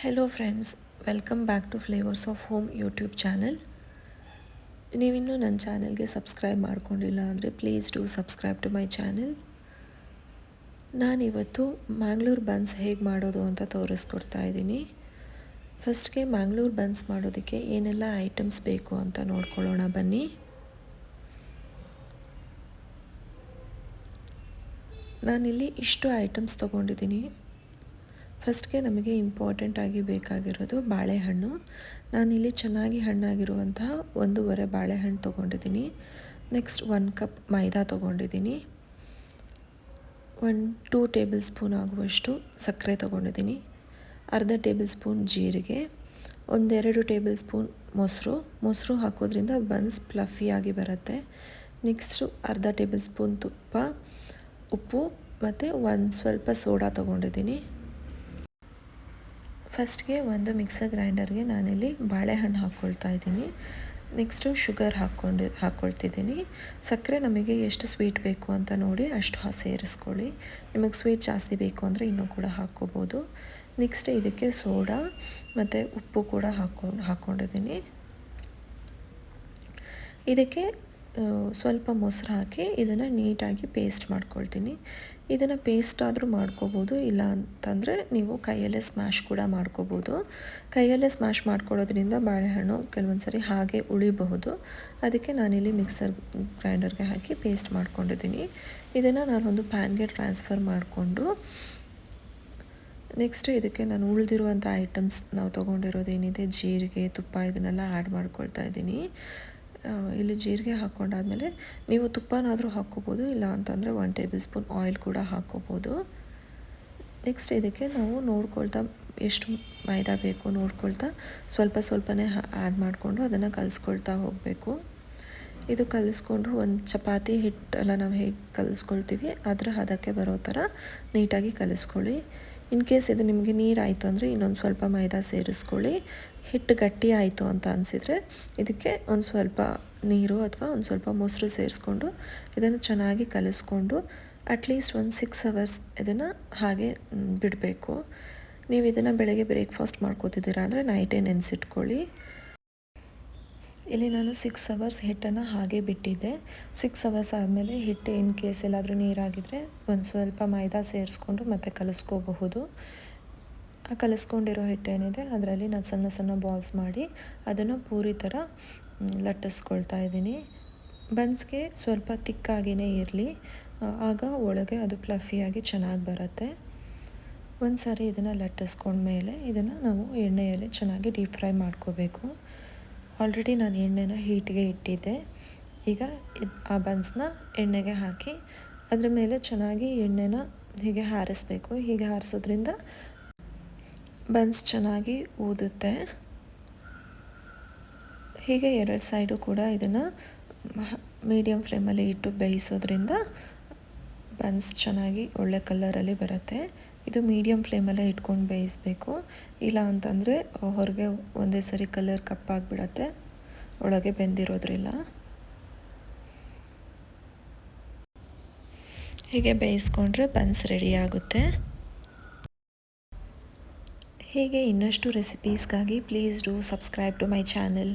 Hello friends welcome back to Flavours of Home YouTube channel ನೀವಿನ್ನೂ ನನ್ನ ಚಾನಲ್ಗೆ subscribe ಮಾಡ್ಕೊಂಡಿಲ್ಲ ಅಂದರೆ please do subscribe to my channel ನಾನಿವತ್ತು ಮ್ಯಾಂಗ್ಳೂರ್ ಬನ್ಸ್ ಹೇಗೆ ಮಾಡೋದು ಅಂತ ತೋರಿಸ್ಕೊಡ್ತಾ ಇದ್ದೀನಿ. ಫಸ್ಟ್ಗೆ ಮ್ಯಾಂಗ್ಳೂರ್ ಬನ್ಸ್ ಮಾಡೋದಕ್ಕೆ ಏನೆಲ್ಲ ಐಟಮ್ಸ್ ಬೇಕು ಅಂತ ನೋಡ್ಕೊಳ್ಳೋಣ ಬನ್ನಿ. ನಾನಿಲ್ಲಿ ಇಷ್ಟು ಐಟಮ್ಸ್ ತೊಗೊಂಡಿದ್ದೀನಿ. ಫಸ್ಟ್ಗೆ ನಮಗೆ ಇಂಪಾರ್ಟೆಂಟ್ ಆಗಿ ಬೇಕಾಗಿರೋದು ಬಾಳೆಹಣ್ಣು. ನಾನಿಲ್ಲಿ ಚೆನ್ನಾಗಿ ಹಣ್ಣಾಗಿರುವಂತಹ ಒಂದೂವರೆ ಬಾಳೆಹಣ್ಣು ತೊಗೊಂಡಿದ್ದೀನಿ. ನೆಕ್ಸ್ಟ್ ಒನ್ ಕಪ್ ಮೈದಾ ತೊಗೊಂಡಿದ್ದೀನಿ. ಒನ್ ಟೂ ಟೇಬಲ್ ಸ್ಪೂನ್ ಆಗುವಷ್ಟು ಸಕ್ಕರೆ ತೊಗೊಂಡಿದ್ದೀನಿ. ಅರ್ಧ ಟೇಬಲ್ ಸ್ಪೂನ್ ಜೀರಿಗೆ. ಒಂದೆರಡು ಟೇಬಲ್ ಸ್ಪೂನ್ ಮೊಸರು. ಮೊಸರು ಹಾಕೋದ್ರಿಂದ ಬನ್ಸ್ ಪ್ಲಫಿಯಾಗಿ ಬರುತ್ತೆ. ನೆಕ್ಸ್ಟು ಅರ್ಧ ಟೇಬಲ್ ಸ್ಪೂನ್ ತುಪ್ಪ, ಉಪ್ಪು ಮತ್ತು ಒಂದು ಸ್ವಲ್ಪ ಸೋಡಾ ತೊಗೊಂಡಿದ್ದೀನಿ. ಫಸ್ಟ್ಗೆ ಒಂದು ಮಿಕ್ಸರ್ ಗ್ರೈಂಡರ್ಗೆ ನಾನಿಲ್ಲಿ ಬಾಳೆಹಣ್ಣು ಹಾಕ್ಕೊಳ್ತಾ ಇದ್ದೀನಿ. ನೆಕ್ಸ್ಟು ಶುಗರ್ ಹಾಕ್ಕೊಂಡು, ಹಾಕ್ಕೊಳ್ತಿದ್ದೀನಿ. ಸಕ್ಕರೆ ನಮಗೆ ಎಷ್ಟು ಸ್ವೀಟ್ ಬೇಕು ಅಂತ ನೋಡಿ ಅಷ್ಟು ಸೇರಿಸ್ಕೊಳ್ಳಿ. ನಿಮಗೆ ಸ್ವೀಟ್ ಜಾಸ್ತಿ ಬೇಕು ಅಂದರೆ ಇನ್ನೂ ಕೂಡ ಹಾಕ್ಕೋಬೋದು. ನೆಕ್ಸ್ಟ್ ಇದಕ್ಕೆ ಸೋಡಾ ಮತ್ತು ಉಪ್ಪು ಕೂಡ ಹಾಕ್ಕೊಂಡು ಹಾಕ್ಕೊಂಡಿದ್ದೀನಿ. ಇದಕ್ಕೆ ಸ್ವಲ್ಪ ಮೊಸರು ಹಾಕಿ ಇದನ್ನು ನೀಟಾಗಿ ಪೇಸ್ಟ್ ಮಾಡ್ಕೊಳ್ತೀನಿ. ಇದನ್ನು ಪೇಸ್ಟ್ ಆದರೂ ಮಾಡ್ಕೋಬೋದು, ಇಲ್ಲ ಅಂತಂದರೆ ನೀವು ಕೈಯಲ್ಲೇ ಸ್ಮ್ಯಾಶ್ ಕೂಡ ಮಾಡ್ಕೋಬೋದು. ಕೈಯಲ್ಲೇ ಸ್ಮ್ಯಾಶ್ ಮಾಡ್ಕೊಳ್ಳೋದ್ರಿಂದ ಬಾಳೆಹಣ್ಣು ಕೆಲವೊಂದು ಸರಿ ಹಾಗೆ ಉಳಿಬಹುದು. ಅದಕ್ಕೆ ನಾನಿಲ್ಲಿ ಮಿಕ್ಸರ್ ಗ್ರೈಂಡರ್ಗೆ ಹಾಕಿ ಪೇಸ್ಟ್ ಮಾಡ್ಕೊಂಡಿದ್ದೀನಿ. ಇದನ್ನು ನಾನೊಂದು ಪ್ಯಾನ್ಗೆ ಟ್ರಾನ್ಸ್ಫರ್ ಮಾಡಿಕೊಂಡು ನೆಕ್ಸ್ಟ್ ಇದಕ್ಕೆ ನಾನು ಉಳಿದಿರುವಂಥ ಐಟಮ್ಸ್ ನಾವು ತೊಗೊಂಡಿರೋದೇನಿದೆ, ಜೀರಿಗೆ, ತುಪ್ಪ ಇದನ್ನೆಲ್ಲ ಆ್ಯಡ್ ಮಾಡ್ಕೊಳ್ತಾ ಇದ್ದೀನಿ. ಇಲ್ಲಿ ಜೀರಿಗೆ ಹಾಕ್ಕೊಂಡಾದ್ಮೇಲೆ ನೀವು ತುಪ್ಪನಾದರೂ ಹಾಕ್ಕೋಬೋದು, ಇಲ್ಲ ಅಂತಂದರೆ ಒನ್ ಟೇಬಲ್ ಸ್ಪೂನ್ ಆಯಿಲ್ ಕೂಡ ಹಾಕ್ಕೋಬೋದು. ನೆಕ್ಸ್ಟ್ ಇದಕ್ಕೆ ನಾವು ನೋಡ್ಕೊಳ್ತಾ ಎಷ್ಟು ಮೈದಾ ಬೇಕು ನೋಡ್ಕೊಳ್ತಾ ಸ್ವಲ್ಪ ಸ್ವಲ್ಪನೇ ಆ್ಯಡ್ ಮಾಡಿಕೊಂಡು ಅದನ್ನು ಕಲಿಸ್ಕೊಳ್ತಾ ಹೋಗಬೇಕು. ಇದು ಕಲಿಸ್ಕೊಂಡು ಒಂದು ಚಪಾತಿ ಹಿಟ್ಟೆಲ್ಲ ನಾವು ಹೇಗೆ ಕಲಿಸ್ಕೊಳ್ತೀವಿ, ಅದರ ಹದಕ್ಕೆ ಬರೋ ಥರ ನೀಟಾಗಿ ಕಲಿಸ್ಕೊಳ್ಳಿ. ಇನ್ ಕೇಸ್ ಇದು ನಿಮಗೆ ನೀರಾಯಿತು ಅಂದರೆ ಇನ್ನೊಂದು ಸ್ವಲ್ಪ ಮೈದಾ ಸೇರಿಸ್ಕೊಳ್ಳಿ. ಹಿಟ್ಟು ಗಟ್ಟಿ ಆಯಿತು ಅಂತ ಅನಿಸಿದರೆ ಇದಕ್ಕೆ ಒಂದು ಸ್ವಲ್ಪ ನೀರು ಅಥವಾ ಒಂದು ಸ್ವಲ್ಪ ಮೊಸರು ಸೇರಿಸ್ಕೊಂಡು ಇದನ್ನು ಚೆನ್ನಾಗಿ ಕಲಿಸ್ಕೊಂಡು ಅಟ್ಲೀಸ್ಟ್ ಒಂದು ಸಿಕ್ಸ್ ಅವರ್ಸ್ ಇದನ್ನು ಹಾಗೆ ಬಿಡಬೇಕು. ನೀವು ಇದನ್ನು ಬೆಳಗ್ಗೆ ಬ್ರೇಕ್ಫಾಸ್ಟ್ ಮಾಡ್ಕೋತಿದ್ದೀರಾ ಅಂದರೆ ನೈಟೇ ನೆನೆಸಿಟ್ಕೊಳ್ಳಿ. ಇಲ್ಲಿ ನಾನು ಸಿಕ್ಸ್ ಅವರ್ಸ್ ಹಿಟ್ಟನ್ನು ಹಾಗೆ ಬಿಟ್ಟಿದ್ದೆ. ಸಿಕ್ಸ್ ಅವರ್ಸ್ ಆದಮೇಲೆ ಹಿಟ್ಟು ಇನ್ ಕೇಸ್ ಎಲ್ಲಾದರೂ ನೀರಾಗಿದ್ದರೆ ಒಂದು ಸ್ವಲ್ಪ ಮೈದಾ ಸೇರಿಸ್ಕೊಂಡು ಮತ್ತೆ ಕಲಿಸ್ಕೋಬಹುದು. ಕಲಿಸ್ಕೊಂಡಿರೋ ಹಿಟ್ಟೇನಿದೆ, ಅದರಲ್ಲಿ ನಾನು ಸಣ್ಣ ಸಣ್ಣ ಬಾಲ್ಸ್ ಮಾಡಿ ಅದನ್ನು ಪೂರಿ ಥರ ಲಟ್ಟಿಸ್ಕೊಳ್ತಾ ಇದ್ದೀನಿ. ಬನ್ಸ್ಗೆ ಸ್ವಲ್ಪ ತಿಕ್ಕಾಗಿಯೇ ಇರಲಿ ಆಗ ಒಳಗೆ ಅದು ಪ್ಲಫಿಯಾಗಿ ಚೆನ್ನಾಗಿ ಬರುತ್ತೆ. ಒಂದು ಸಾರಿ ಇದನ್ನು ಲಟ್ಟಿಸ್ಕೊಂಡ್ಮೇಲೆ ಇದನ್ನು ನಾವು ಎಣ್ಣೆಯಲ್ಲಿ ಚೆನ್ನಾಗಿ ಡೀಪ್ ಫ್ರೈ ಮಾಡ್ಕೋಬೇಕು. ಆಲ್ರೆಡಿ ನಾನು ಎಣ್ಣೆನ ಹೀಟ್ಗೆ ಇಟ್ಟಿದ್ದೆ. ಈಗ ಇದು, ಆ ಬನ್ಸ್ನ ಎಣ್ಣೆಗೆ ಹಾಕಿ, ಅದರ ಮೇಲೆ ಚೆನ್ನಾಗಿ ಎಣ್ಣೆನ ಹೀಗೆ ಹಾರಿಸ್ಬೇಕು. ಹೀಗೆ ಹಾರಿಸೋದ್ರಿಂದ ಬನ್ಸ್ ಚೆನ್ನಾಗಿ ಊದುತ್ತೆ. ಹೀಗೆ ಎರಡು ಸೈಡು ಕೂಡ ಇದನ್ನು ಮೀಡಿಯಮ್ ಫ್ಲೇಮಲ್ಲಿ ಇಟ್ಟು ಬೇಯಿಸೋದ್ರಿಂದ ಬನ್ಸ್ ಚೆನ್ನಾಗಿ ಒಳ್ಳೆ ಕಲರಲ್ಲಿ ಬರುತ್ತೆ. ಇದು ಮೀಡಿಯಮ್ ಫ್ಲೇಮಲ್ಲೇ ಇಟ್ಕೊಂಡು ಬೇಯಿಸಬೇಕು. ಇಲ್ಲ ಅಂತಂದರೆ ಹೊರಗೆ ಒಂದೇ ಸರಿ ಕಲರ್ ಕಪ್ಪಾಗಿಬಿಡತ್ತೆ ಒಳಗೆ ಬೆಂದಿರೋದ್ರಿಲ್ಲ. ಹೀಗೆ ಬೇಯಿಸ್ಕೊಂಡ್ರೆ ಬನ್ಸ್ ರೆಡಿ ಆಗುತ್ತೆ. ಹೀಗೆ ಇನ್ನಷ್ಟು ರೆಸಿಪೀಸ್ಗಾಗಿ please do subscribe to my channel